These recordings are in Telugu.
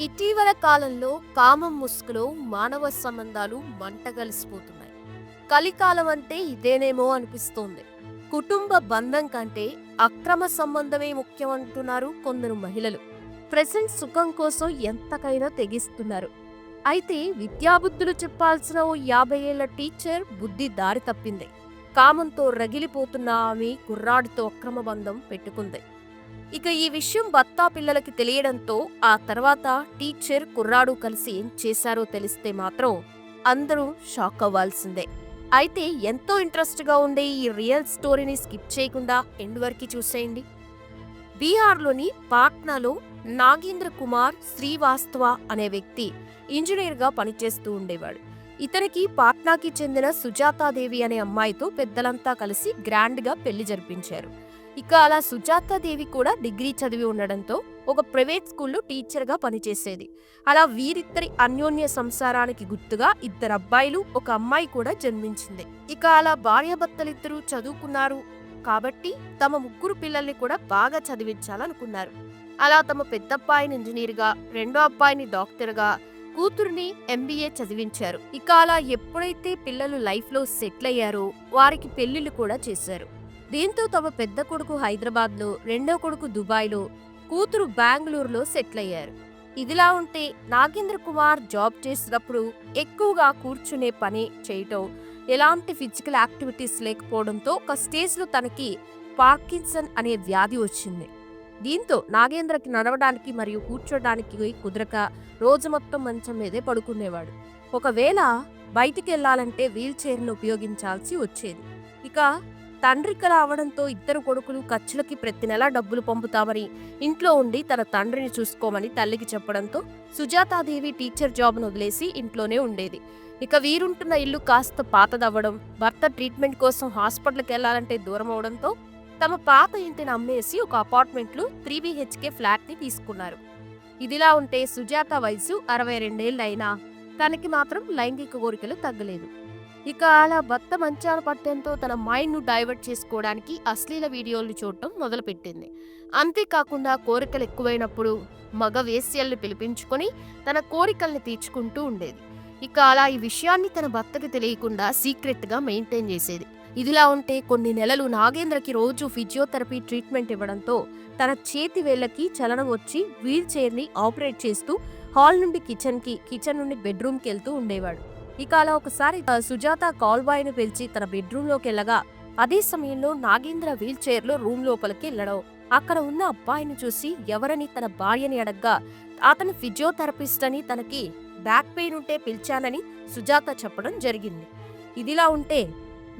ఇటీవల కాలంలో కామం ముసుగులో మానవ సంబంధాలు మంటగలిసిపోతున్నాయి. కలికాలం అంటే ఇదేనేమో అనిపిస్తోంది. కుటుంబ బంధం కంటే అక్రమ సంబంధమే ముఖ్యమంటున్నారు కొందరు మహిళలు. ప్రెసెంట్ సుఖం కోసం ఎంతకైనా తెగిస్తున్నారు. అయితే విద్యాబుద్ధులు చెప్పాల్సిన ఓ యాభై ఏళ్ళ టీచర్ బుద్ధి దారి తప్పింది. కామంతో రగిలిపోతున్న ఆమె కుర్రాడితో అక్రమ బంధం పెట్టుకుంది. ఇక ఈ విషయం బత్తా పిల్లలకి తెలియడంతో ఆ తర్వాత టీచర్ కుర్రాడు కలిసి ఏం చేశారో తెలిస్తే మాత్రం అందరూ షాక్ అవ్వాల్సిందే. అయితే ఎంతో ఇంట్రెస్ట్గా ఉండే ఈ రియల్ స్టోరీని స్కిప్ చేయకుండా ఎండ్ వరకు చూసేయండి. బీహార్లోని పాట్నాలో నాగేంద్ర కుమార్ శ్రీవాస్తవ అనే వ్యక్తి ఇంజనీర్గా పనిచేస్తూ ఉండేవాడు. ఇతనికి పాట్నాకి చెందిన సుజాతాదేవి అనే అమ్మాయితో పెద్దలంతా కలిసి గ్రాండ్గా పెళ్ళి జరిపించారు. ఇక అలా సుజాతాదేవి కూడా డిగ్రీ చదివి ఉండడంతో ఒక ప్రైవేట్ స్కూల్లో టీచర్గా పనిచేసేది. అలా వీరిద్దరి అన్యోన్య సంసారానికి గుర్తుగా ఇద్దరు అబ్బాయిలు ఒక అమ్మాయి కూడా జన్మించింది. ఇక అలా భార్యాభర్తలిద్దరూ చదువుకున్నారు కాబట్టి తమ ముగ్గురు పిల్లల్ని కూడా బాగా చదివించాలనుకున్నారు. అలా తమ పెద్ద అబ్బాయిని ఇంజనీర్గా రెండో అబ్బాయిని డాక్టర్గా కూతురుని ఎంబీఏ చదివించారు. ఇక అలా ఎప్పుడైతే పిల్లలు లైఫ్లో సెటిల్ అయ్యారో వారికి పెళ్ళిళ్ళు కూడా చేశారు. దీంతో తమ పెద్ద కొడుకు హైదరాబాద్లో రెండో కొడుకు దుబాయ్లో కూతురు బెంగళూరులో సెటిల్ అయ్యారు ఇదిలా ఉంటే నాగేంద్ర కుమార్ జాబ్ చేసినప్పుడు ఎక్కువగా కూర్చునే పని చేయటం ఎలాంటి ఫిజికల్ యాక్టివిటీస్ లేకపోవడంతో ఒక స్టేజ్లో తనకి పార్కిన్సన్ అనే వ్యాధి వచ్చింది. దీంతో నాగేంద్రకి నడవడానికి మరియు కూర్చోడానికి కుదరక రోజు మొత్తం మంచం మీదే పడుకునేవాడు. ఒకవేళ బయటికి వెళ్ళాలంటే వీల్ చైర్ను ఉపయోగించాల్సి వచ్చేది. ఇక తండ్రికి రావడంతో ఇద్దరు కొడుకులు ఖర్చులకి ప్రతి నెలా డబ్బులు పంపుతామని ఇంట్లో ఉండి తన తండ్రిని చూసుకోమని తల్లికి చెప్పడంతో సుజాతాదేవి టీచర్ జాబ్ను వదిలేసి ఇంట్లోనే ఉండేది. ఇక వీరుంటున్న ఇల్లు కాస్త పాతదవ్వడం భర్త ట్రీట్మెంట్ కోసం హాస్పిటల్కి వెళ్ళాలంటే దూరం అవడంతో తమ పాత ఇంటిని అమ్మేసి ఒక అపార్ట్మెంట్లో త్రీ బిహెచ్కే ఫ్లాట్ని తీసుకున్నారు. ఇదిలా ఉంటే సుజాత వయసు అరవై రెండేళ్ళైనా తనకి మాత్రం లైంగిక కోరికలు తగ్గలేదు. ఇక అలా భర్త మంచాల పట్టడంతో తన మైండ్ను డైవర్ట్ చేసుకోవడానికి అశ్లీల వీడియోలు చూడటం మొదలుపెట్టింది. అంతేకాకుండా కోరికలు ఎక్కువైనప్పుడు మగ వేశ్యల్ని పిలిపించుకొని తన కోరికల్ని తీర్చుకుంటూ ఉండేది. ఇక అలా ఈ విషయాన్ని తన భర్తకి తెలియకుండా సీక్రెట్గా మెయింటైన్ చేసేది. ఇదిలా ఉంటే కొన్ని నెలలు నాగేంద్రకి రోజు ఫిజియోథెరపీ ట్రీట్మెంట్ ఇవ్వడంతో తన చేతి వేళ్ళకి చలనం వచ్చి వీల్ చైర్ని ఆపరేట్ చేస్తూ హాల్ నుండి కిచెన్కి కిచెన్ నుండి బెడ్రూమ్కి వెళ్తూ ఉండేవాడు. ఇక అలా ఒకసారి సుజాత కాల్ బాయ్ను పిలిచి తన బెడ్రూమ్లోకి వెళ్ళగా అదే సమయంలో నాగేంద్ర వీల్ చైర్లో రూమ్ లోపలికి వెళ్ళడం. అక్కడ ఉన్న అబ్బాయిని చూసి ఎవరని తన భార్యని అడగ్గా అతను ఫిజియోథెరపిస్ట్ అని తనకి బ్యాక్ పెయిన్ ఉంటే పిలిచానని సుజాత చెప్పడం జరిగింది. ఇదిలా ఉంటే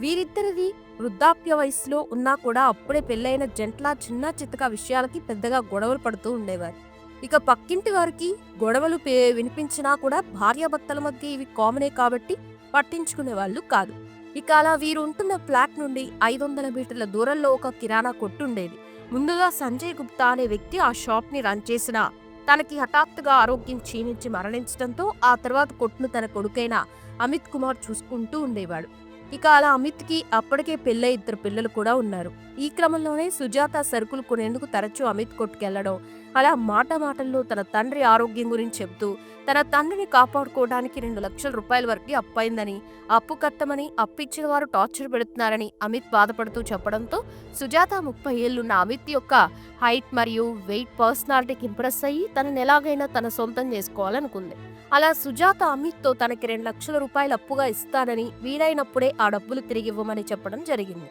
వీరిద్దరిది వృద్ధాప్య వయసులో ఉన్నా కూడా అప్పుడే పెళ్ళైన జంట్ల చిన్న చితక విషయాలకి పెద్దగా గొడవలు పడుతూ ఉండేవారు. ఇక పక్కింటి వారికి గొడవలు పే- వినిపించినా కూడా భార్యాభర్తల మధ్య ఇవి కామనే కాబట్టి పట్టించుకునే వాళ్ళు కాదు. ఇక అలా వీరు ఉంటున్న ఫ్లాట్ నుండి ఐదు వందల మీటర్ల దూరంలో ఒక కిరాణా కొట్టు ఉండేది. ముందుగా సంజయ్ గుప్తా అనే వ్యక్తి ఆ షాప్ని రన్ చేసిన తనకి హఠాత్తుగా ఆరోగ్యం క్షీణించి మరణించడంతో ఆ తర్వాత కొట్టును తన కొడుకైన అమిత్ కుమార్ చూసుకుంటూ ఉండేవాడు. ఇక అలా అమిత్కి అప్పటికే పెళ్ళై ఇద్దరు పిల్లలు కూడా ఉన్నారు. ఈ క్రమంలోనే సుజాత సరుకులు కొనేందుకు తరచూ అమిత్ కొట్టుకెళ్ళడం అలా మాట మాటల్లో తన తండ్రి ఆరోగ్యం గురించి చెప్తూ తన తండ్రిని కాపాడుకోవడానికి రెండు లక్షల రూపాయల వరకు అప్పైందని అప్పు కట్టమని అప్పిచ్చిన వారు టార్చర్ పెడుతున్నారని అమిత్ బాధపడుతూ చెప్పడంతో సుజాత ముప్పై ఏళ్ళున్న అమిత్ యొక్క హైట్ మరియు వెయిట్ పర్సనాలిటీకి ఇంప్రెస్ అయ్యి తనని ఎలాగైనా తన సొంతం చేసుకోవాలనుకుంది. అలా సుజాత అమిత్తో తనకి రెండు లక్షల రూపాయలు అప్పుగా ఇస్తానని వీలైనప్పుడే ఆ డబ్బులు తిరిగి ఇవ్వమని చెప్పడం జరిగింది.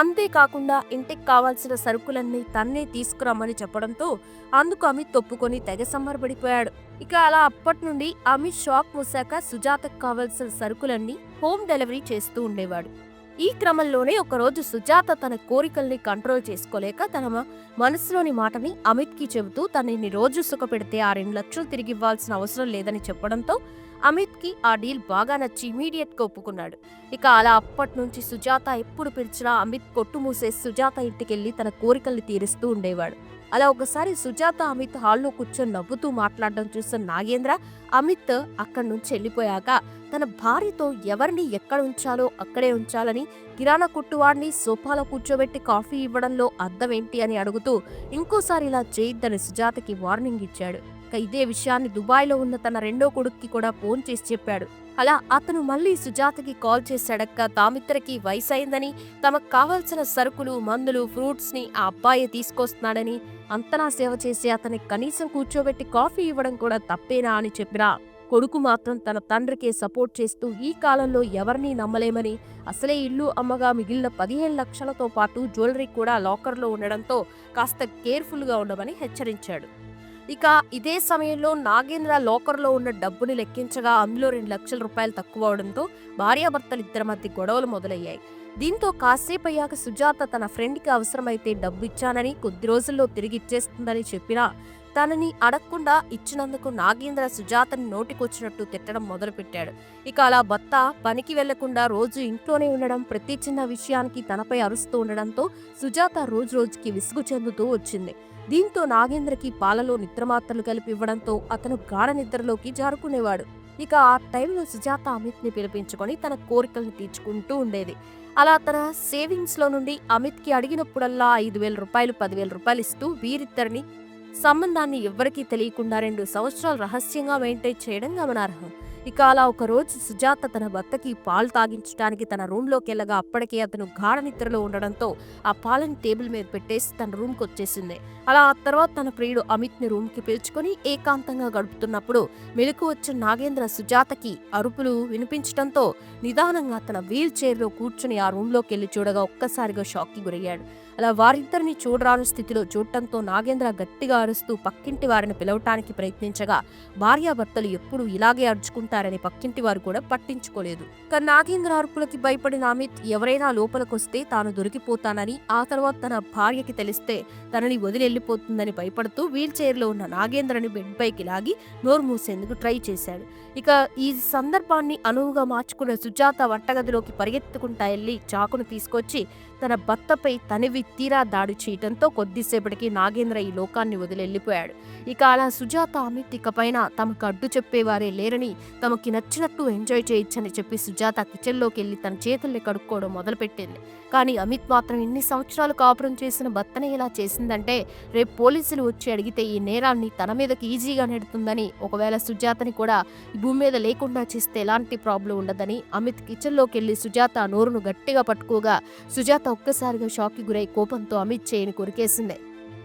అంతేకాకుండా ఇంటికి కావాల్సిన సరుకులన్నీ తన్నే తీసుకురమ్మని చెప్పడంతో అందుకు అమిత్ ఒప్పుకొని తెగ సంబరపడిపోయాడు. ఇక అలా అప్పటి నుండి అమిత్ షాక్ మూసాక సుజాతకు కావాల్సిన సరుకులన్నీ హోమ్ డెలివరీ చేస్తూ ఉండేవాడు. ఈ క్రమంలోనే ఒకరోజు సుజాత తన కోరికల్ని కంట్రోల్ చేసుకోలేక తన మనసులోని మాటని అమిత్కి చెబుతూ తనని రోజు సుఖపెడితే ఆ రెండు లక్షలు తిరిగి ఇవ్వాల్సిన అవసరం లేదని చెప్పడంతో అమిత్కి ఆ డీల్ బాగా నచ్చి ఇమీడియట్గా ఒప్పుకున్నాడు. ఇక అలా అప్పటి నుంచి సుజాత ఎప్పుడు పిలిచినా అమిత్ కొట్టుమూసే సుజాత ఇంటికెళ్ళి తన కోరికల్ని తీరుస్తూ ఉండేవాడు. అలా ఒకసారి సుజాత అమిత్ హాల్లో కూర్చొని నవ్వుతూ మాట్లాడడం చూసిన నాగేంద్ర అమిత్ అక్కడి నుంచి వెళ్ళిపోయాక తన భార్యతో ఎవరిని ఎక్కడ ఉంచాలో అక్కడే ఉంచాలని కిరాణా కొట్టువాడిని సోఫాలో కూర్చోబెట్టి కాఫీ ఇవ్వడంలో అర్థం ఏంటి అని అడుగుతూ ఇంకోసారి ఇలా చేయొద్దని సుజాతకి వార్నింగ్ ఇచ్చాడు. ఇక ఇదే విషయాన్ని దుబాయ్లో ఉన్న తన రెండో కొడుక్కి కూడా ఫోన్ చేసి చెప్పాడు. అలా అతను మళ్ళీ సుజాతకి కాల్ చేశాడక్క తామిద్దరికి వయసు అయిందని తమకు కావాల్సిన సరుకులు మందులు ఫ్రూట్స్ని ఆ అబ్బాయి తీసుకొస్తున్నాడని అంతనా సేవ చేసి అతని కనీసం కూర్చోబెట్టి కాఫీ ఇవ్వడం కూడా తప్పేనా అని చెప్పినా కొడుకు మాత్రం తన తండ్రికే సపోర్ట్ చేస్తూ ఈ కాలంలో ఎవరినీ నమ్మలేమని అసలే ఇల్లు అమ్మగా మిగిలిన పదిహేను లక్షలతో పాటు జ్యువెలరీ కూడా లాకర్లో ఉండడంతో కాస్త కేర్ఫుల్గా ఉండమని హెచ్చరించాడు. ఇక ఇదే సమయంలో నాగేంద్ర లోకర్లో ఉన్న డబ్బుని లెక్కించగా అందులో రెండు లక్షల రూపాయలు తక్కువ అవడంతో భార్యాభర్తలిద్దరి మధ్య గొడవలు మొదలయ్యాయి. దీంతో కాసేపు అయ్యాక సుజాత తన ఫ్రెండ్కి అవసరమైతే డబ్బు ఇచ్చానని కొద్ది రోజుల్లో తిరిగి ఇచ్చేస్తుందని చెప్పినా తనని అడగకుండా ఇచ్చినందుకు నాగేంద్ర సుజాతని నోటికొచ్చినట్టు తిట్టడం మొదలుపెట్టాడు. ఇక అలా భర్త పనికి వెళ్ళకుండా రోజు ఇంట్లోనే ఉండడం ప్రతి చిన్న విషయానికి తనపై అరుస్తూ ఉండడంతో సుజాత రోజు రోజుకి విసుగు చెందుతూ వచ్చింది. దీంతో నాగేంద్రకి పాలలో నిద్రమాత్రలు కలిపి ఇవ్వడంతో అతను గాఢ నిద్రలోకి జారుకునేవాడు. ఇక ఆ టైంలో సుజాత అమిత్ని పిలిపించుకొని తన కోరికలను తీర్చుకుంటూ ఉండేది. అలా తన సేవింగ్స్లో నుండి అమిత్కి అడిగినప్పుడల్లా ఐదు వేల రూపాయలు పదివేల రూపాయలు ఇస్తూ వీరిద్దరిని సంబంధాన్ని ఎవ్వరికీ తెలియకుండా రెండు సంవత్సరాలు రహస్యంగా మెయింటైన్ చేయడం గమనార్హం. ఇక అలా ఒక రోజు సుజాత తన భర్తకి పాలు తాగించడానికి తన రూమ్లోకి వెళ్ళగా అప్పటికే అతను గాఢ నిద్రలో ఉండడంతో ఆ పాలని టేబుల్ మీద పెట్టేసి తన రూమ్కి వచ్చేసింది. అలా ఆ తర్వాత తన ప్రియుడు అమిత్ని రూమ్కి పిలుచుకొని ఏకాంతంగా గడుపుతున్నప్పుడు మెలకు వచ్చిన నాగేంద్ర సుజాతకి అరుపులు వినిపించడంతో నిదానంగా తన వీల్ చైర్లో కూర్చుని ఆ రూమ్లోకి వెళ్ళి చూడగా ఒక్కసారిగా షాక్కి గురయ్యాడు. అలా వారిద్దరిని చూడరాని స్థితిలో చూడటంతో నాగేంద్ర గట్టిగా అరుస్తూ పక్కింటి వారిని పిలవటానికి ప్రయత్నించగా భార్యాభర్తలు ఎప్పుడు ఇలాగే అరుచుకుంటారని పక్కింటి వారు కూడా పట్టించుకోలేదు. కానీ నాగేంద్ర అరుపులకి భయపడిన అమిత్ ఎవరైనా లోపలికొస్తే తాను దొరికిపోతానని ఆ తర్వాత తన భార్యకి తెలిస్తే తనని వదిలెళ్ళిపోతుందని భయపడుతూ వీల్ చైర్లో ఉన్న నాగేంద్రని బెడ్ పైకి లాగి నోరు మూసేందుకు ట్రై చేశాడు. ఇక ఈ సందర్భాన్ని అనువుగా మార్చుకున్న సుజాత వంటగదిలోకి పరిగెత్తుకుంటా వెళ్ళి చాకును తీసుకొచ్చి తన భర్తపై తనివి తీరా దాడి చేయటంతో కొద్దిసేపటికి నాగేంద్ర ఈ లోకాన్ని వదిలెళ్ళిపోయాడు. ఇక అలా సుజాత అమిత్ ఇకపైన తమకు అడ్డు చెప్పేవారే లేరని తమకి నచ్చినట్టు ఎంజాయ్ చేయొచ్చని చెప్పి సుజాత కిచెన్లోకి వెళ్ళి తన చేతుల్ని కడుక్కోవడం మొదలుపెట్టింది. కానీ అమిత్ మాత్రం ఇన్ని సంవత్సరాలు కాపురం చేసిన భర్తనే ఇలా చేసిందంటే రేపు పోలీసులు వచ్చి అడిగితే ఈ నేరాన్ని తన మీదకి ఈజీగా నెడుతుందని ఒకవేళ సుజాతని కూడా భూమి మీద లేకుండా చేస్తే ఎలాంటి ప్రాబ్లం ఉండదని అమిత్ కిచెన్లోకి వెళ్ళి సుజాత నోరును గట్టిగా పట్టుకోగా సుజాత ఒక్కసారిగా షాక్కి గురై కోపంతో అమిత్ చేయని కొరికేసింది.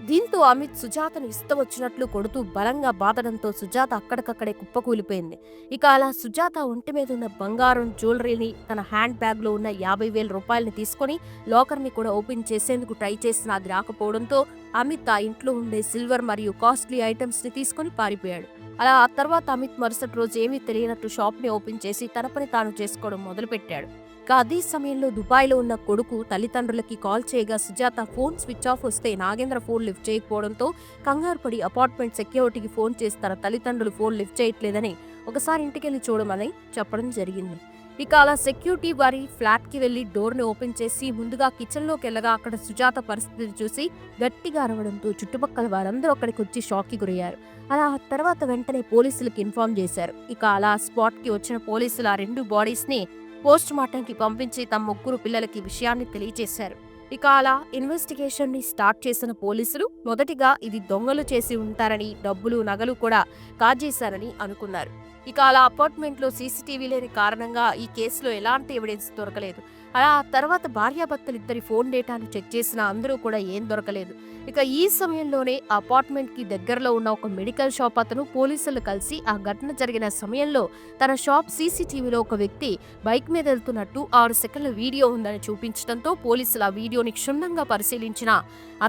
దీంతో అమిత్ సుజాతను ఇష్టం వచ్చినట్లు కొడుతూ బలంగా బాదడంతో సుజాత అక్కడికక్కడే కుప్పకూలిపోయింది. ఇక అలా సుజాత ఒంటి మీద ఉన్న బంగారం జ్యువెలరీని తన హ్యాండ్ బ్యాగ్లో ఉన్న యాభై వేల రూపాయలని తీసుకొని లాకర్ని కూడా ఓపెన్ చేసేందుకు ట్రై చేసిన అది రాకపోవడంతో అమిత్ ఆ ఇంట్లో ఉండే సిల్వర్ మరియు కాస్ట్లీ ఐటమ్స్ని తీసుకొని పారిపోయాడు. అలా ఆ తర్వాత అమిత్ మరుసటి రోజు ఏమీ తెలియనట్టు షాప్ని ఓపెన్ చేసి తన పని తాను చేసుకోవడం మొదలుపెట్టాడు. ఇక అదే సమయంలో దుబాయ్లో ఉన్న కొడుకు తల్లిదండ్రులకి కాల్ చేయగా సుజాత ఫోన్ స్విచ్ ఆఫ్ వస్తే నాగేంద్ర ఫోన్ లిఫ్ట్ చేయకపోవడంతో కంగారు పడి అపార్ట్మెంట్ సెక్యూరిటీకి ఫోన్ చేసి తన తల్లిదండ్రులు ఫోన్ లిఫ్ట్ చేయట్లేదని ఒకసారి ఇంటికెళ్ళి చూడమని చెప్పడం జరిగింది. ఇక అలా సెక్యూరిటీ వారి ఫ్లాట్కి వెళ్ళి డోర్ని ఓపెన్ చేసి ముందుగా కిచెన్లోకి వెళ్ళగా అక్కడ సుజాత పరిస్థితిని చూసి గట్టిగా అరవడంతో చుట్టుపక్కల వారందరూ అక్కడికి వచ్చి షాక్కి గురయ్యారు. అలా తర్వాత వెంటనే పోలీసులకు ఇన్ఫార్మ్ చేశారు. ఇక అలా స్పాట్కి వచ్చిన పోలీసులు ఆ రెండు బాడీస్ని పోస్ట్ మార్టం కి పంపించి తమ ముగ్గురు పిల్లలకి విషయాన్ని తెలియజేశారు. ఇక అలా ఇన్వెస్టిగేషన్ని స్టార్ట్ చేసిన పోలీసులు మొదటిగా ఇది దొంగలు చేసి ఉంటారని డబ్బులు నగలు కూడా కాజేశారని అనుకున్నారు. ఇక అలా అపార్ట్మెంట్లో సీసీటీవీ లేని కారణంగా ఈ కేసులో ఎలాంటి ఎవిడెన్స్ దొరకలేదు. అలా తర్వాత భార్యాభర్తలు ఇద్దరి ఫోన్ డేటాను చెక్ చేసినా అందరూ కూడా ఏం దొరకలేదు. ఇక ఈ సమయంలోనే అపార్ట్మెంట్కి దగ్గరలో ఉన్న ఒక మెడికల్ షాప్ అతను పోలీసులు కలిసి ఆ ఘటన జరిగిన సమయంలో తన షాప్ సీసీటీవీలో ఒక వ్యక్తి బైక్ మీద వెళ్తున్నట్టు ఆరు సెకండ్ల వీడియో ఉందని చూపించడంతో పోలీసులు ఆ వీడియోని క్షుణ్ణంగా పరిశీలించినా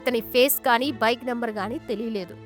అతని ఫేస్ కానీ బైక్ నెంబర్ కానీ తెలియలేదు.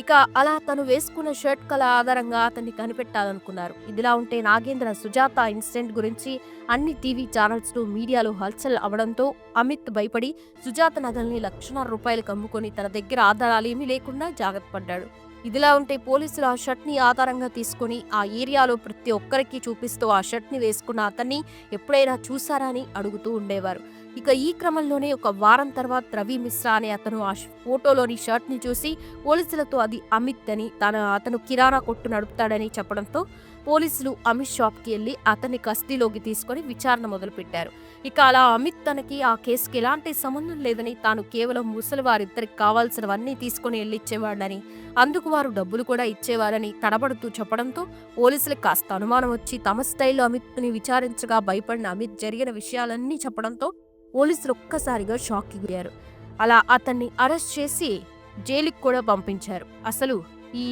ఇక అలా తను వేసుకున్న షర్ట్ కల ఆధారంగా అతన్ని కనిపెట్టాలనుకున్నారు. ఇదిలా ఉంటే నాగేంద్ర సుజాత ఇన్సిడెంట్ గురించి అన్ని టీవీ ఛానల్స్ మీడియాలో హల్చల్ అవడంతో అమిత్ భయపడి సుజాత నగల్ని లక్షన్నర రూపాయలకు అమ్ముకొని తన దగ్గర ఆధారాలు ఏమీ లేకుండా జాగ్రత్త పడ్డాడు. ఇదిలా ఉంటే పోలీసులు ఆ షర్ట్ని ఆధారంగా తీసుకొని ఆ ఏరియాలో ప్రతి ఒక్కరికి చూపిస్తూ ఆ షర్ట్ని వేసుకున్న అతన్ని ఎప్పుడైనా చూసారా అని అడుగుతూ ఉండేవారు. ఇక ఈ క్రమంలోనే ఒక వారం తర్వాత రవి మిశ్రా అనే అతను ఆ ఫోటోలోని షర్ట్ని చూసి పోలీసులతో అది అమిత్ అని తన అతను కిరాణా కొట్టు నడుపుతాడని చెప్పడంతో పోలీసులు అమిత్ షాప్కి వెళ్ళి అతన్ని కస్టడీలోకి తీసుకొని విచారణ మొదలుపెట్టారు. ఇక అలా అమిత్ తనకి ఆ కేసుకి ఎలాంటి సంబంధం లేదని తాను కేవలం ముసలి వారిద్దరికి కావాల్సినవన్నీ తీసుకొని వెళ్ళి ఇచ్చేవాడని అందుకు వారు డబ్బులు కూడా ఇచ్చేవారని తడబడుతూ చెప్పడంతో పోలీసులకు కాస్త అనుమానం వచ్చి తమ స్టైల్లో అమిత్ని విచారించగా భయపడిన అమిత్ జరిగిన విషయాలన్నీ చెప్పడంతో పోలీసులు ఒక్కసారిగా షాక్కి గురయ్యారు. అలా అతన్ని అరెస్ట్ చేసి జైలుకి కూడా పంపించారు. అసలు ఈ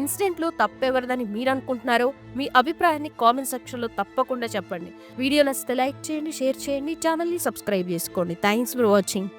ఇన్సిడెంట్లో తప్పెవరిదని మీరు అనుకుంటున్నారో మీ అభిప్రాయాన్ని కామెంట్ సెక్షన్లో తప్పకుండా చెప్పండి. వీడియో నచ్చితే లైక్ చేయండి షేర్ చేయండి ఛానల్ని సబ్స్క్రైబ్ చేసుకోండి. Thanks for watching.